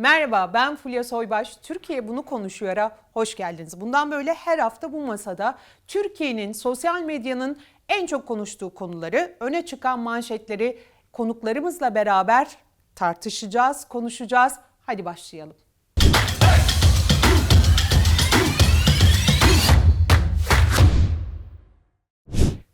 Merhaba ben Fulya Soybaş. Türkiye bunu konuşuyor'a hoş geldiniz. Bundan böyle her hafta bu masada Türkiye'nin sosyal medyanın en çok konuştuğu konuları, öne çıkan manşetleri konuklarımızla beraber tartışacağız, konuşacağız. Hadi başlayalım.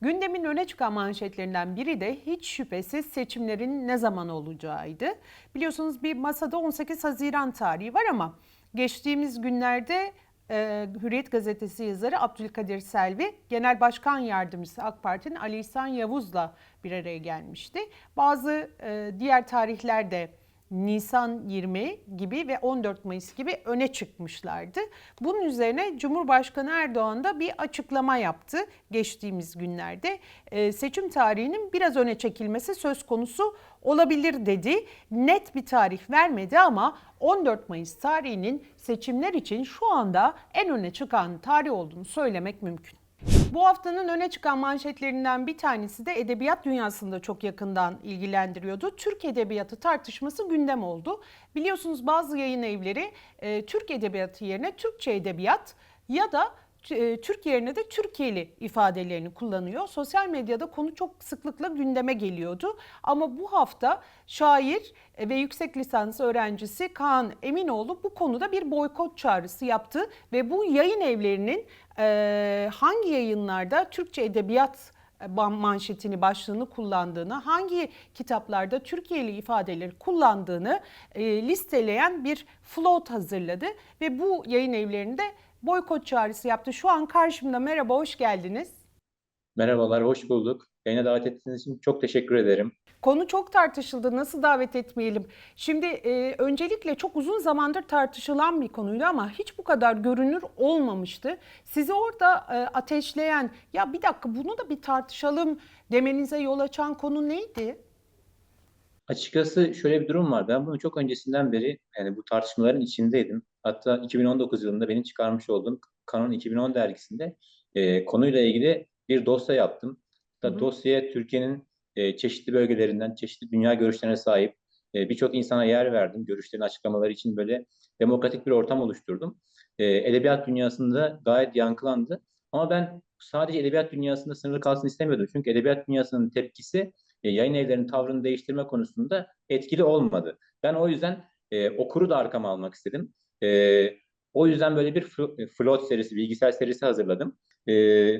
Gündemin öne çıkan manşetlerinden biri de hiç şüphesiz seçimlerin ne zaman olacağıydı. Biliyorsunuz bir masada 18 Haziran tarihi var ama geçtiğimiz günlerde e, Hürriyet Gazetesi yazarı Abdülkadir Selvi, Genel Başkan Yardımcısı AK Parti'nin Ali İhsan Yavuz'la bir araya gelmişti. Bazı e, diğer tarihler de Nisan 20 gibi ve 14 Mayıs gibi öne çıkmışlardı. Bunun üzerine Cumhurbaşkanı Erdoğan da bir açıklama yaptı geçtiğimiz günlerde. Ee, seçim tarihinin biraz öne çekilmesi söz konusu olabilir dedi. Net bir tarih vermedi ama 14 Mayıs tarihinin seçimler için şu anda en öne çıkan tarih olduğunu söylemek mümkün. Bu haftanın öne çıkan manşetlerinden bir tanesi de edebiyat dünyasında çok yakından ilgilendiriyordu. Türk edebiyatı tartışması gündem oldu. Biliyorsunuz bazı yayın evleri e, Türk edebiyatı yerine Türkçe edebiyat ya da Türk yerine de Türkiye'li ifadelerini kullanıyor. Sosyal medyada konu çok sıklıkla gündeme geliyordu. Ama bu hafta şair ve yüksek lisans öğrencisi Kaan Eminoğlu bu konuda bir boykot çağrısı yaptı ve bu yayın evlerinin e, hangi yayınlarda Türkçe edebiyat e, manşetini başlığını kullandığını, hangi kitaplarda Türkiye'li ifadeleri kullandığını e, listeleyen bir float hazırladı ve bu yayın evlerinde boykot çağrısı yaptı. Şu an karşımda merhaba, hoş geldiniz. Merhabalar, hoş bulduk. Yayına davet ettiğiniz için çok teşekkür ederim. Konu çok tartışıldı. Nasıl davet etmeyelim? Şimdi e, öncelikle çok uzun zamandır tartışılan bir konuydu ama hiç bu kadar görünür olmamıştı. Sizi orada e, ateşleyen, ya bir dakika bunu da bir tartışalım demenize yol açan konu neydi? Açıkçası şöyle bir durum var. Ben bunu çok öncesinden beri yani bu tartışmaların içindeydim. Hatta 2019 yılında benim çıkarmış olduğum Kanon 2010 dergisinde e, konuyla ilgili bir dosya yaptım. Da dosyaya Türkiye'nin e, çeşitli bölgelerinden çeşitli dünya görüşlerine sahip e, birçok insana yer verdim. Görüşlerini açıklamaları için böyle demokratik bir ortam oluşturdum. E, edebiyat dünyasında gayet yankılandı. Ama ben sadece edebiyat dünyasında sınırlı kalsın istemiyordum. Çünkü edebiyat dünyasının tepkisi e, yayın evlerinin tavrını değiştirme konusunda etkili olmadı. Ben o yüzden e, okuru da arkama almak istedim. E, o yüzden böyle bir float serisi, bilgisayar serisi hazırladım. E,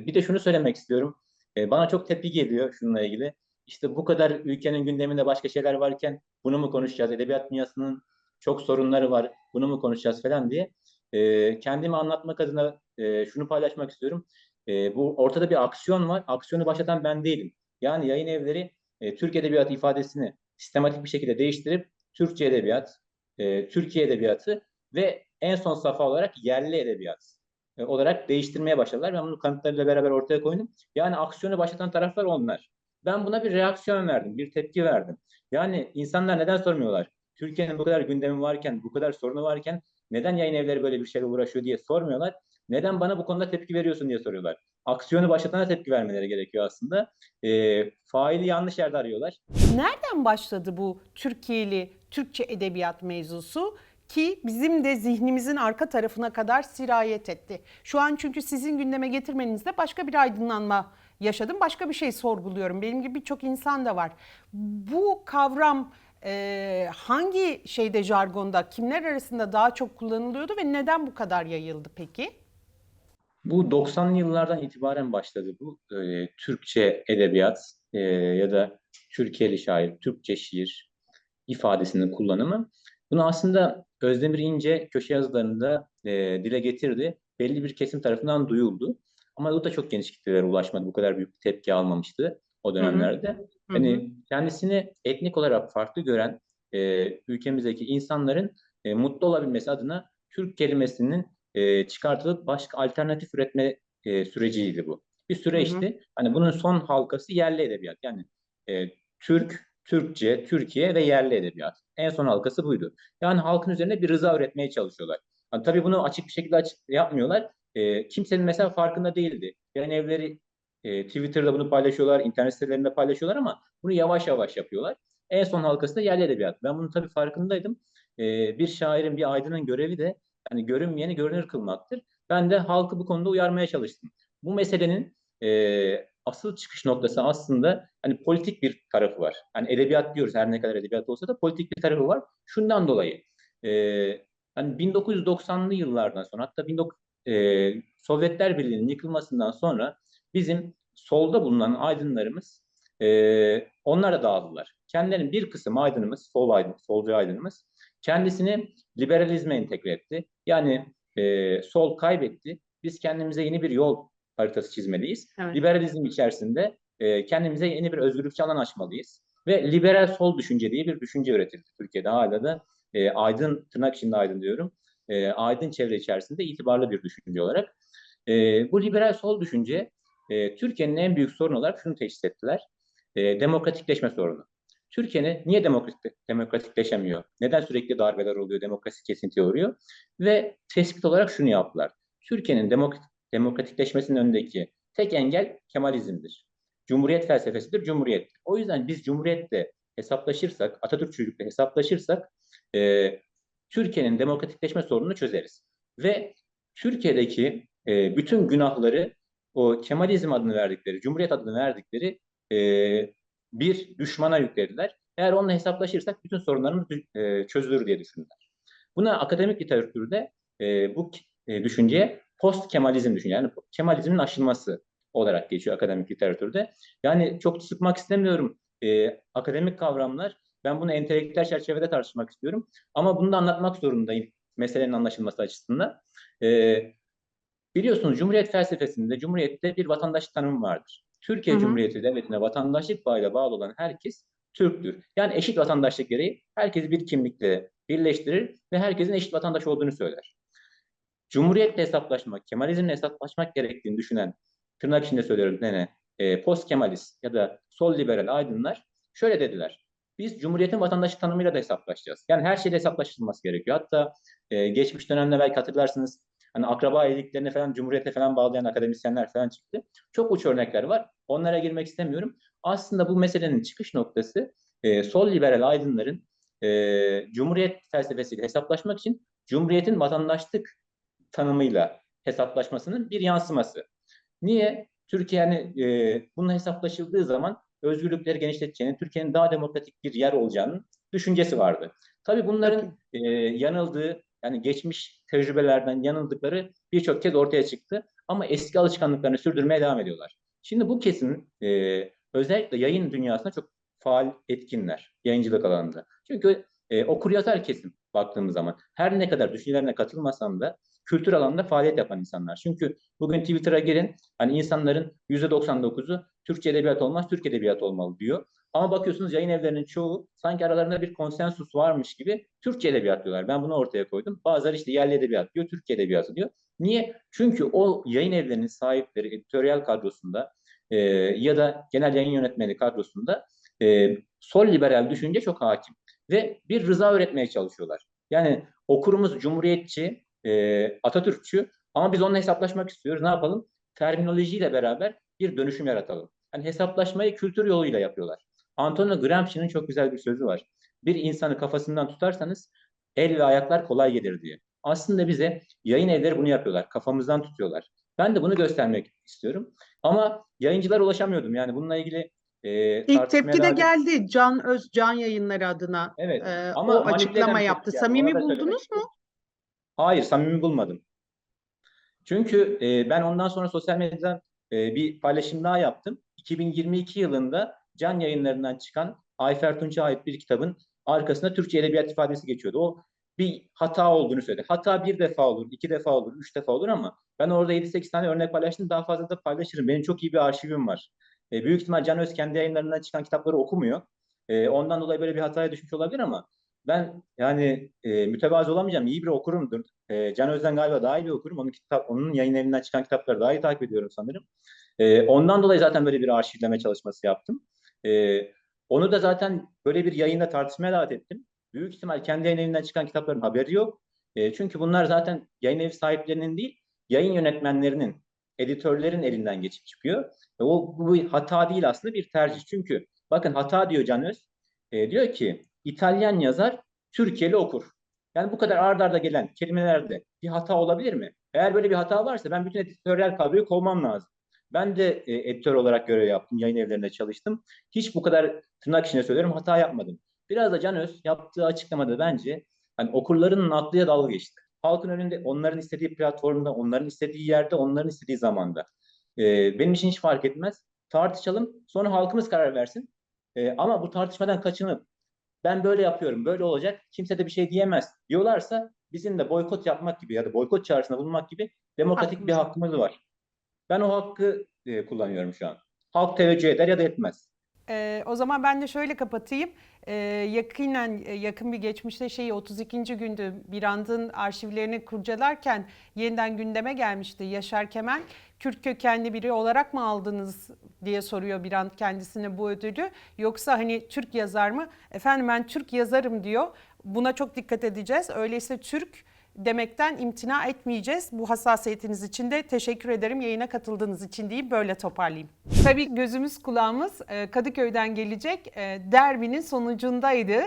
bir de şunu söylemek istiyorum. E, bana çok tepki geliyor şununla ilgili. İşte bu kadar ülkenin gündeminde başka şeyler varken bunu mu konuşacağız? Edebiyat dünyasının çok sorunları var. Bunu mu konuşacağız falan diye. E, kendimi anlatmak adına e, şunu paylaşmak istiyorum. E, bu ortada bir aksiyon var. Aksiyonu başlatan ben değilim. Yani yayın evleri e, Türk Edebiyatı ifadesini sistematik bir şekilde değiştirip Türkçe Edebiyat, e, Türkiye Edebiyatı ve en son safa olarak yerli edebiyat e, olarak değiştirmeye başladılar. Ben bunu kanıtlarıyla beraber ortaya koydum. Yani aksiyonu başlatan taraflar onlar. Ben buna bir reaksiyon verdim, bir tepki verdim. Yani insanlar neden sormuyorlar? Türkiye'nin bu kadar gündemi varken, bu kadar sorunu varken neden yayın evleri böyle bir şeyle uğraşıyor diye sormuyorlar. Neden bana bu konuda tepki veriyorsun diye soruyorlar. Aksiyonu başlatana tepki vermeleri gerekiyor aslında. E, faili yanlış yerde arıyorlar. Nereden başladı bu Türkiye'li Türkçe edebiyat mevzusu? Ki bizim de zihnimizin arka tarafına kadar sirayet etti. Şu an çünkü sizin gündeme getirmenizde başka bir aydınlanma yaşadım. Başka bir şey sorguluyorum. Benim gibi birçok insan da var. Bu kavram e, hangi şeyde jargonda, kimler arasında daha çok kullanılıyordu ve neden bu kadar yayıldı peki? Bu 90'lı yıllardan itibaren başladı bu e, Türkçe edebiyat e, ya da Türkiye'li şair, Türkçe şiir ifadesinin kullanımı. Bunu aslında Özdemir İnce köşe yazılarında e, dile getirdi. Belli bir kesim tarafından duyuldu. Ama bu da çok geniş kitlelere ulaşmadı. Bu kadar büyük bir tepki almamıştı o dönemlerde. Hı hı. Hani kendisini etnik olarak farklı gören e, ülkemizdeki insanların e, mutlu olabilmesi adına Türk kelimesinin e, çıkartılıp başka alternatif üretme e, süreciydi bu. Bir süreçti. Hı hı. Hani bunun son halkası yerli edebiyat. Yani e, Türk, Türkçe, Türkiye ve yerli edebiyat. En son halkası buydu. Yani halkın üzerine bir rıza üretmeye çalışıyorlar. Yani tabii bunu açık bir şekilde açık yapmıyorlar. E, kimsenin mesela farkında değildi. Yani evleri e, Twitter'da bunu paylaşıyorlar, internet sitelerinde paylaşıyorlar ama bunu yavaş yavaş yapıyorlar. En son halkası da yerli edebiyat. Ben bunun tabii farkındaydım. e, bir şairin, bir aydının görevi de hani görünmeyeni görünür kılmaktır. Ben de halkı bu konuda uyarmaya çalıştım. Bu meselenin e, asıl çıkış noktası aslında hani politik bir tarafı var. Hani edebiyat diyoruz her ne kadar edebiyat olsa da politik bir tarafı var. Şundan dolayı e, hani 1990'lı yıllardan sonra hatta 19, e, Sovyetler Birliği'nin yıkılmasından sonra bizim solda bulunan aydınlarımız e, onlar da dağıldılar. Kendilerinin bir kısım aydınımız, sol aydın, solcu aydınımız kendisini liberalizme entegre etti. Yani e, sol kaybetti. Biz kendimize yeni bir yol haritası çizmeliyiz. Evet. Liberalizm içerisinde e, kendimize yeni bir özgürlükçü alan açmalıyız. Ve liberal sol düşünce diye bir düşünce üretildi Türkiye'de. Hala da e, aydın, tırnak içinde aydın diyorum, e, aydın çevre içerisinde itibarlı bir düşünce olarak. E, bu liberal sol düşünce e, Türkiye'nin en büyük sorunu olarak şunu teşhis ettiler. E, demokratikleşme sorunu. Türkiye'nin niye demokratik, demokratikleşemiyor? Neden sürekli darbeler oluyor, demokrasi kesintiye uğruyor? Ve tespit olarak şunu yaptılar. Türkiye'nin demokratik, demokratikleşmesinin önündeki tek engel Kemalizmdir. Cumhuriyet felsefesidir, Cumhuriyet. O yüzden biz Cumhuriyet'te hesaplaşırsak, Atatürkçülükle hesaplaşırsak e, Türkiye'nin demokratikleşme sorununu çözeriz. Ve Türkiye'deki e, bütün günahları o Kemalizm adını verdikleri, Cumhuriyet adını verdikleri e, bir düşmana yüklediler. Eğer onunla hesaplaşırsak bütün sorunlarımız e, çözülür diye düşündüler. Buna akademik literatürde e, bu e, düşünceye post Kemalizm düşünce yani Kemalizmin aşılması olarak geçiyor akademik literatürde. Yani çok sıkmak istemiyorum e, akademik kavramlar. Ben bunu entelektüel çerçevede tartışmak istiyorum. Ama bunu da anlatmak zorundayım meselenin anlaşılması açısından. E, biliyorsunuz Cumhuriyet felsefesinde Cumhuriyet'te bir vatandaşlık tanımı vardır. Türkiye Hı hı. Cumhuriyeti Devleti'ne vatandaşlık bağıyla bağlı olan herkes Türktür. Yani eşit vatandaşlık gereği herkesi bir kimlikle birleştirir ve herkesin eşit vatandaş olduğunu söyler. Cumhuriyetle hesaplaşmak, Kemalizmle hesaplaşmak gerektiğini düşünen, tırnak içinde söylüyorum ne e, post Kemalist ya da sol liberal aydınlar şöyle dediler. Biz Cumhuriyet'in vatandaşlık tanımıyla da hesaplaşacağız. Yani her şeyle hesaplaşılması gerekiyor. Hatta e, geçmiş dönemde belki hatırlarsınız hani akraba evliliklerini falan Cumhuriyet'e falan bağlayan akademisyenler falan çıktı. Çok uç örnekler var. Onlara girmek istemiyorum. Aslında bu meselenin çıkış noktası e, sol liberal aydınların e, Cumhuriyet felsefesiyle hesaplaşmak için Cumhuriyet'in vatandaşlık tanımıyla hesaplaşmasının bir yansıması. Niye? Türkiye'nin e, bununla hesaplaşıldığı zaman özgürlükleri genişleteceğini, Türkiye'nin daha demokratik bir yer olacağının düşüncesi vardı. Tabii bunların e, yanıldığı, yani geçmiş tecrübelerden yanıldıkları birçok kez ortaya çıktı. Ama eski alışkanlıklarını sürdürmeye devam ediyorlar. Şimdi bu kesim e, özellikle yayın dünyasında çok faal etkinler yayıncılık alanında. Çünkü e, okur yazar kesim baktığımız zaman her ne kadar düşüncelerine katılmasam da kültür alanında faaliyet yapan insanlar. Çünkü bugün Twitter'a girin hani insanların %99'u Türkçe edebiyat olmaz, Türk edebiyat olmalı diyor. Ama bakıyorsunuz yayın evlerinin çoğu sanki aralarında bir konsensus varmış gibi Türkçe edebiyat diyorlar. Ben bunu ortaya koydum. Bazıları işte yerli edebiyat diyor, Türkçe edebiyatı diyor. Niye? Çünkü o yayın evlerinin sahipleri editoryal kadrosunda e, ya da genel yayın yönetmeni kadrosunda e, sol liberal düşünce çok hakim. Ve bir rıza öğretmeye çalışıyorlar. Yani okurumuz cumhuriyetçi, e, Atatürkçü ama biz onunla hesaplaşmak istiyoruz. Ne yapalım? Terminolojiyle beraber bir dönüşüm yaratalım. Yani hesaplaşmayı kültür yoluyla yapıyorlar. Antonio Gramsci'nin çok güzel bir sözü var. Bir insanı kafasından tutarsanız el ve ayaklar kolay gelir diye. Aslında bize yayın evleri bunu yapıyorlar. Kafamızdan tutuyorlar. Ben de bunu göstermek istiyorum. Ama yayıncılar ulaşamıyordum. Yani bununla ilgili e, İlk tepki de geldi Can Öz Can Yayınları adına. Evet. Ee, Ama o açıklama yaptı. geldi. Samimi buldunuz mu? Hayır, samimi bulmadım. Çünkü e, ben ondan sonra sosyal medyadan e, bir paylaşım daha yaptım. 2022 yılında Can Yayınları'ndan çıkan Ayfer Tunç'a ait bir kitabın arkasında Türkçe edebiyat ifadesi geçiyordu. O bir hata olduğunu söyledi. Hata bir defa olur, iki defa olur, üç defa olur ama ben orada 7-8 tane örnek paylaştım. Daha fazla da paylaşırım. Benim çok iyi bir arşivim var. E, büyük ihtimal Can Öz kendi yayınlarından çıkan kitapları okumuyor. E, ondan dolayı böyle bir hataya düşmüş olabilir ama ben yani e, mütevazı olamayacağım. İyi bir okurumdur. E, Can Özden galiba daha iyi bir okurum. Onun kitap, onun yayın evinden çıkan kitapları daha iyi takip ediyorum sanırım. E, ondan dolayı zaten böyle bir arşivleme çalışması yaptım. E, onu da zaten böyle bir yayında tartışmaya davet ettim. Büyük ihtimal kendi yayın evinden çıkan kitapların haberi yok. E, çünkü bunlar zaten yayın evi sahiplerinin değil, yayın yönetmenlerinin, editörlerin elinden geçip çıkıyor. E, o bu hata değil aslında bir tercih. Çünkü bakın hata diyor Can Öz. E, diyor ki İtalyan yazar Türkiye'li okur. Yani bu kadar ard arda gelen kelimelerde bir hata olabilir mi? Eğer böyle bir hata varsa ben bütün editörler kadroyu kovmam lazım. Ben de e, editör olarak görev yaptım, yayın evlerinde çalıştım. Hiç bu kadar tırnak içinde söylüyorum hata yapmadım. Biraz da Can Öz yaptığı açıklamada bence hani okurların nakliye dalga geçti. Halkın önünde onların istediği platformda, onların istediği yerde, onların istediği zamanda. Ee, benim için hiç fark etmez. Tartışalım, sonra halkımız karar versin. Ee, ama bu tartışmadan kaçınıp ben böyle yapıyorum, böyle olacak, kimse de bir şey diyemez diyorlarsa bizim de boykot yapmak gibi ya da boykot çağrısında bulunmak gibi demokratik bir hakkımız var. Ben o hakkı e, kullanıyorum şu an. Halk teveccüh eder ya da etmez. Ee, o zaman ben de şöyle kapatayım. Ee, yakinen e, yakın bir geçmişte şeyi 32. gündü Birand'ın arşivlerini kurcalarken yeniden gündeme gelmişti. Yaşar Kemal Kürt kökenli biri olarak mı aldınız diye soruyor Birand kendisine bu ödülü. Yoksa hani Türk yazar mı? Efendim ben Türk yazarım diyor. Buna çok dikkat edeceğiz. Öyleyse Türk demekten imtina etmeyeceğiz. Bu hassasiyetiniz için de teşekkür ederim yayına katıldığınız için deyip böyle toparlayayım. Tabii gözümüz kulağımız e, Kadıköy'den gelecek e, derbinin sonucundaydı.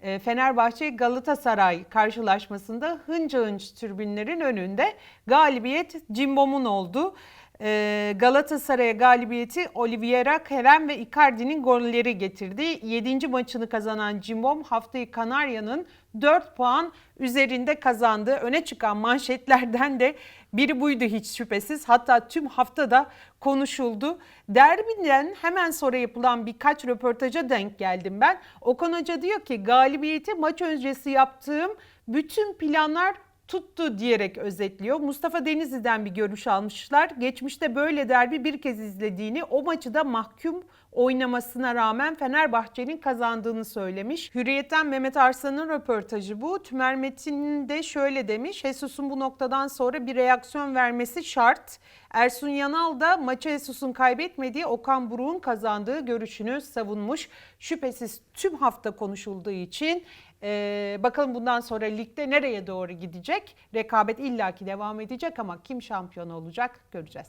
E, Fenerbahçe Galatasaray karşılaşmasında hınca hınç tribünlerin önünde galibiyet Cimbom'un oldu. E, Galatasaray'a galibiyeti Oliveira, Kerem ve Icardi'nin golleri getirdi. 7. maçını kazanan Cimbom haftayı Kanarya'nın 4 puan üzerinde kazandı. Öne çıkan manşetlerden de biri buydu hiç şüphesiz. Hatta tüm haftada konuşuldu. Derbiden hemen sonra yapılan birkaç röportaja denk geldim ben. Okan Hoca diyor ki galibiyeti maç öncesi yaptığım bütün planlar tuttu diyerek özetliyor. Mustafa Denizli'den bir görüş almışlar. Geçmişte böyle derbi bir kez izlediğini, o maçı da mahkum oynamasına rağmen Fenerbahçe'nin kazandığını söylemiş. Hürriyet'ten Mehmet Arslan'ın röportajı bu. Tümer Metin de şöyle demiş. Jesus'un bu noktadan sonra bir reaksiyon vermesi şart. Ersun Yanal da maçı Jesus'un kaybetmediği Okan Buruk'un kazandığı görüşünü savunmuş. Şüphesiz tüm hafta konuşulduğu için ee, bakalım bundan sonra ligde nereye doğru gidecek? Rekabet illaki devam edecek ama kim şampiyon olacak göreceğiz.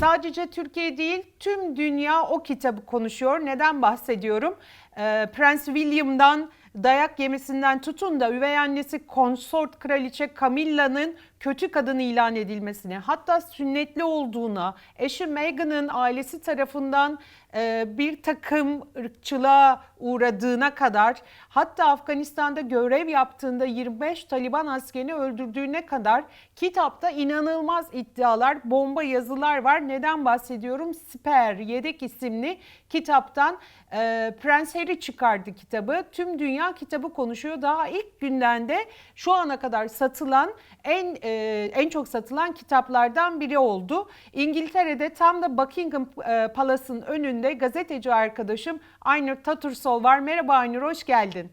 Sadece Türkiye değil tüm dünya o kitabı konuşuyor. Neden bahsediyorum? Ee, Prens William'dan dayak yemesinden tutun da üvey annesi konsort kraliçe Camilla'nın kötü kadın ilan edilmesine hatta sünnetli olduğuna, eşi Meghan'ın ailesi tarafından e, bir takım ırkçılığa uğradığına kadar hatta Afganistan'da görev yaptığında 25 Taliban askerini öldürdüğüne kadar kitapta inanılmaz iddialar, bomba yazılar var. Neden bahsediyorum? Siper Yedek isimli kitaptan e, Prens Harry çıkardı kitabı. Tüm dünya kitabı konuşuyor. Daha ilk günden de şu ana kadar satılan en e, en çok satılan kitaplardan biri oldu. İngiltere'de tam da Buckingham e, Palace'ın önünde gazeteci arkadaşım Aynur Tatursol var. Merhaba Aynur, hoş geldin.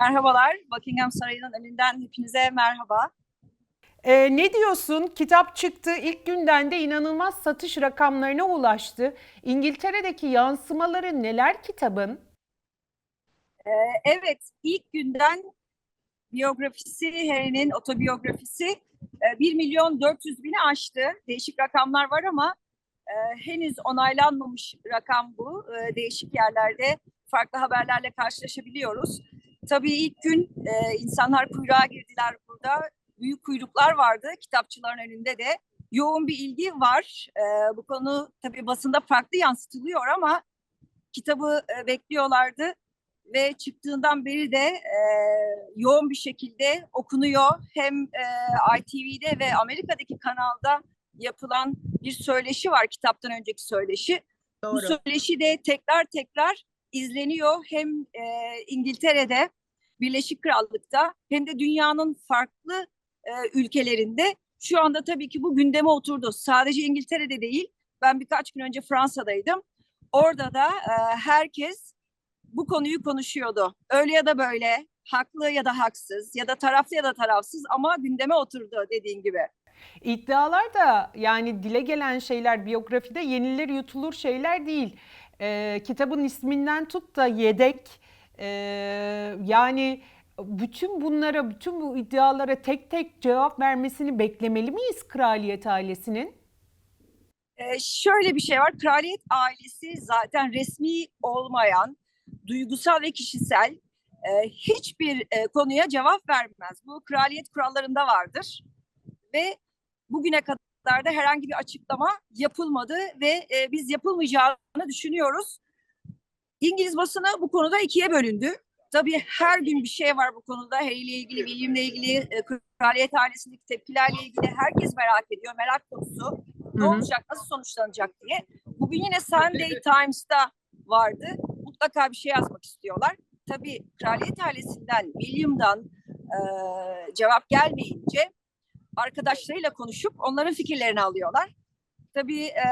Merhabalar, Buckingham Sarayı'nın önünden hepinize merhaba. E, ne diyorsun? Kitap çıktı. İlk günden de inanılmaz satış rakamlarına ulaştı. İngiltere'deki yansımaları neler kitabın? Ee, evet, ilk günden biyografisi, Harry'nin otobiyografisi e, 1 milyon 400 bini aştı. Değişik rakamlar var ama e, henüz onaylanmamış rakam bu. E, değişik yerlerde farklı haberlerle karşılaşabiliyoruz. Tabii ilk gün e, insanlar kuyruğa girdiler burada. Büyük kuyruklar vardı kitapçıların önünde de. Yoğun bir ilgi var. E, bu konu tabii basında farklı yansıtılıyor ama kitabı e, bekliyorlardı ve çıktığından beri de e, yoğun bir şekilde okunuyor. Hem e, ITV'de ve Amerika'daki kanalda yapılan bir söyleşi var kitaptan önceki söyleşi. Bu söyleşi de tekrar tekrar izleniyor hem e, İngiltere'de, Birleşik Krallık'ta hem de dünyanın farklı e, ülkelerinde. Şu anda tabii ki bu gündeme oturdu. Sadece İngiltere'de değil. Ben birkaç gün önce Fransa'daydım. Orada da e, herkes bu konuyu konuşuyordu. Öyle ya da böyle, haklı ya da haksız ya da taraflı ya da tarafsız ama gündeme oturdu dediğin gibi. İddialar da yani dile gelen şeyler biyografide yenilir yutulur şeyler değil. Ee, kitabın isminden tut da yedek ee, yani bütün bunlara bütün bu iddialara tek tek cevap vermesini beklemeli miyiz kraliyet ailesinin? Ee, şöyle bir şey var. Kraliyet ailesi zaten resmi olmayan, duygusal ve kişisel e, hiçbir e, konuya cevap vermez. Bu kraliyet kurallarında vardır ve bugüne kadar da herhangi bir açıklama yapılmadı ve e, biz yapılmayacağını düşünüyoruz. İngiliz basını bu konuda ikiye bölündü. Tabii her gün bir şey var bu konuda. Harry ile ilgili, William'le ilgili, e, kraliyet ailesindeki tepkilerle ilgili herkes merak ediyor. Merak konusu. Ne olacak, nasıl sonuçlanacak diye. Bugün yine Sunday Times'ta vardı. Mutlaka bir şey yazmak istiyorlar. Tabii kraliyet ailesinden, William'dan e, cevap gelmeyince arkadaşlarıyla konuşup onların fikirlerini alıyorlar. Tabii e,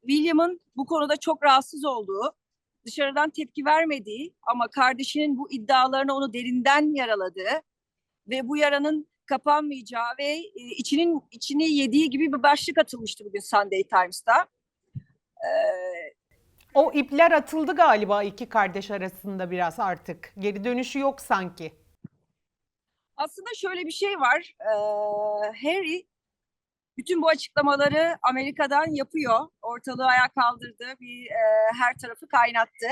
William'ın bu konuda çok rahatsız olduğu, dışarıdan tepki vermediği ama kardeşinin bu iddialarını onu derinden yaraladığı ve bu yaranın kapanmayacağı ve e, içinin içini yediği gibi bir başlık atılmıştı bugün Sunday Times'ta. E, O ipler atıldı galiba iki kardeş arasında biraz artık. Geri dönüşü yok sanki. Aslında şöyle bir şey var. Ee, Harry bütün bu açıklamaları Amerika'dan yapıyor. Ortalığı ayağa kaldırdı. Bir e, her tarafı kaynattı.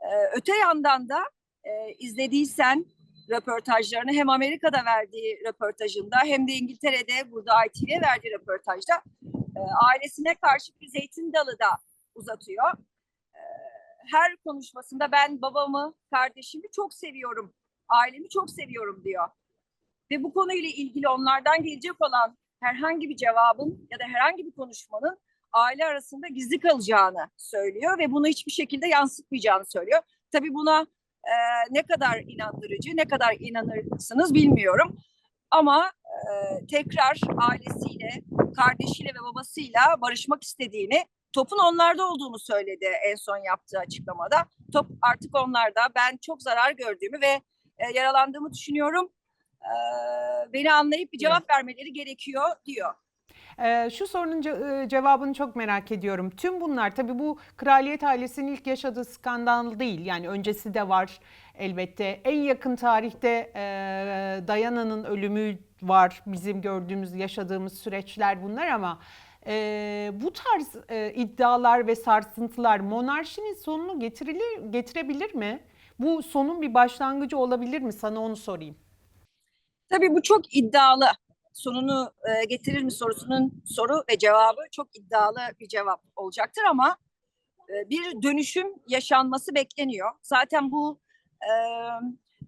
Ee, öte yandan da e, izlediysen röportajlarını hem Amerika'da verdiği röportajında hem de İngiltere'de burada ITV'ye verdiği röportajda e, ailesine karşı bir zeytin dalı da uzatıyor. Ee, her konuşmasında ben babamı, kardeşimi çok seviyorum, ailemi çok seviyorum diyor ve bu konuyla ilgili onlardan gelecek olan herhangi bir cevabın ya da herhangi bir konuşmanın aile arasında gizli kalacağını söylüyor ve bunu hiçbir şekilde yansıtmayacağını söylüyor. Tabii buna e, ne kadar inandırıcı, ne kadar inanırsınız bilmiyorum. Ama e, tekrar ailesiyle, kardeşiyle ve babasıyla barışmak istediğini, topun onlarda olduğunu söyledi en son yaptığı açıklamada. Top artık onlarda. Ben çok zarar gördüğümü ve e, yaralandığımı düşünüyorum. Beni anlayıp bir cevap vermeleri gerekiyor diyor. Ee, şu sorunun ce- cevabını çok merak ediyorum. Tüm bunlar tabii bu kraliyet ailesinin ilk yaşadığı skandal değil. Yani öncesi de var elbette. En yakın tarihte e, Diana'nın ölümü var. Bizim gördüğümüz, yaşadığımız süreçler bunlar ama e, bu tarz e, iddialar ve sarsıntılar monarşinin sonunu getirilir, getirebilir mi? Bu sonun bir başlangıcı olabilir mi? Sana onu sorayım. Tabii bu çok iddialı. Sonunu e, getirir mi sorusunun soru ve cevabı çok iddialı bir cevap olacaktır ama e, bir dönüşüm yaşanması bekleniyor. Zaten bu e,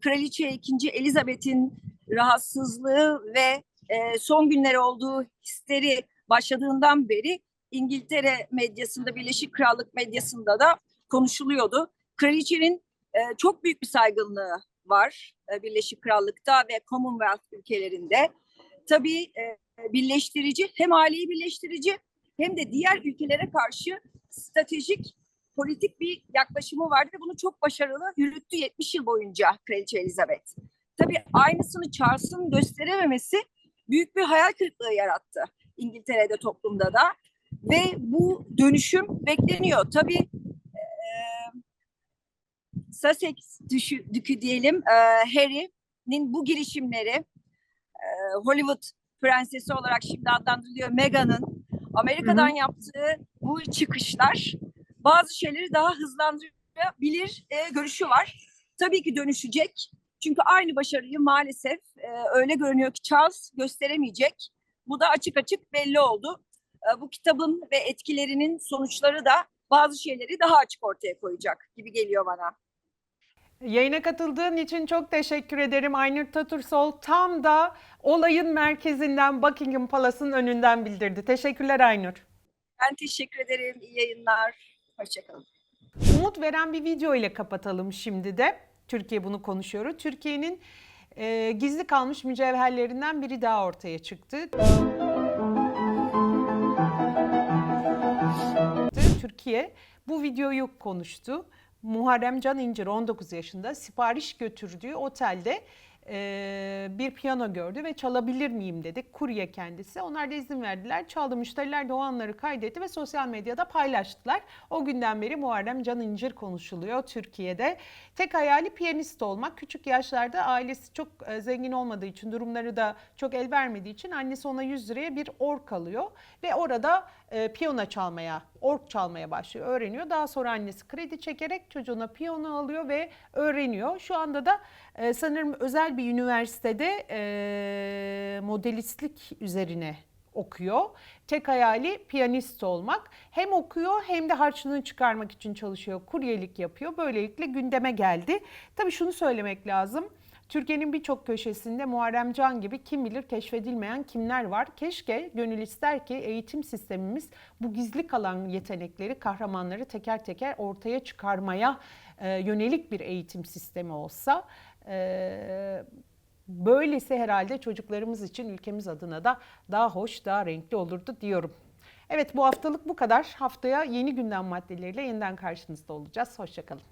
Kraliçe 2. Elizabeth'in rahatsızlığı ve e, son günleri olduğu histeri başladığından beri İngiltere medyasında, Birleşik Krallık medyasında da konuşuluyordu. Kraliçenin e, çok büyük bir saygınlığı var e, Birleşik Krallık'ta ve Commonwealth ülkelerinde. Tabii e, birleştirici hem aileyi birleştirici hem de diğer ülkelere karşı stratejik politik bir yaklaşımı vardı ve bunu çok başarılı yürüttü 70 yıl boyunca Kraliçe Elizabeth. Tabii aynısını Charles'ın gösterememesi büyük bir hayal kırıklığı yarattı İngiltere'de toplumda da ve bu dönüşüm bekleniyor. Tabii Sussex düşü, dükü diyelim e, Harry'nin bu girişimleri e, Hollywood prensesi olarak şimdi adlandırılıyor Meghan'ın Amerika'dan yaptığı bu çıkışlar bazı şeyleri daha hızlandırabilir e, görüşü var. Tabii ki dönüşecek. Çünkü aynı başarıyı maalesef e, öyle görünüyor ki Charles gösteremeyecek. Bu da açık açık belli oldu. E, bu kitabın ve etkilerinin sonuçları da bazı şeyleri daha açık ortaya koyacak gibi geliyor bana. Yayına katıldığın için çok teşekkür ederim. Aynur Tatursol tam da olayın merkezinden Buckingham Palace'ın önünden bildirdi. Teşekkürler Aynur. Ben teşekkür ederim. İyi yayınlar. Hoşçakalın. Umut veren bir video ile kapatalım şimdi de. Türkiye bunu konuşuyor. Türkiye'nin e, gizli kalmış mücevherlerinden biri daha ortaya çıktı. Türkiye bu videoyu konuştu. Muharrem Can İncir 19 yaşında sipariş götürdüğü otelde e, bir piyano gördü ve çalabilir miyim dedi. Kurye kendisi. Onlar da izin verdiler. Çaldı. Müşteriler de o anları kaydetti ve sosyal medyada paylaştılar. O günden beri Muharrem Can İncir konuşuluyor Türkiye'de. Tek hayali piyanist olmak. Küçük yaşlarda ailesi çok e, zengin olmadığı için, durumları da çok el vermediği için annesi ona 100 liraya bir ork alıyor ve orada e, piyano çalmaya, ork çalmaya başlıyor, öğreniyor. Daha sonra annesi kredi çekerek çocuğuna piyano alıyor ve öğreniyor. Şu anda da e, sanırım özel bir üniversitede e, modelistlik üzerine okuyor. Tek hayali piyanist olmak. Hem okuyor hem de harçlığını çıkarmak için çalışıyor. Kuryelik yapıyor. Böylelikle gündeme geldi. Tabii şunu söylemek lazım. Türkiye'nin birçok köşesinde Muharrem Can gibi kim bilir keşfedilmeyen kimler var. Keşke gönül ister ki eğitim sistemimiz bu gizli kalan yetenekleri, kahramanları teker teker ortaya çıkarmaya e, yönelik bir eğitim sistemi olsa. E, böylesi herhalde çocuklarımız için ülkemiz adına da daha hoş, daha renkli olurdu diyorum. Evet bu haftalık bu kadar. Haftaya yeni gündem maddeleriyle yeniden karşınızda olacağız. Hoşçakalın.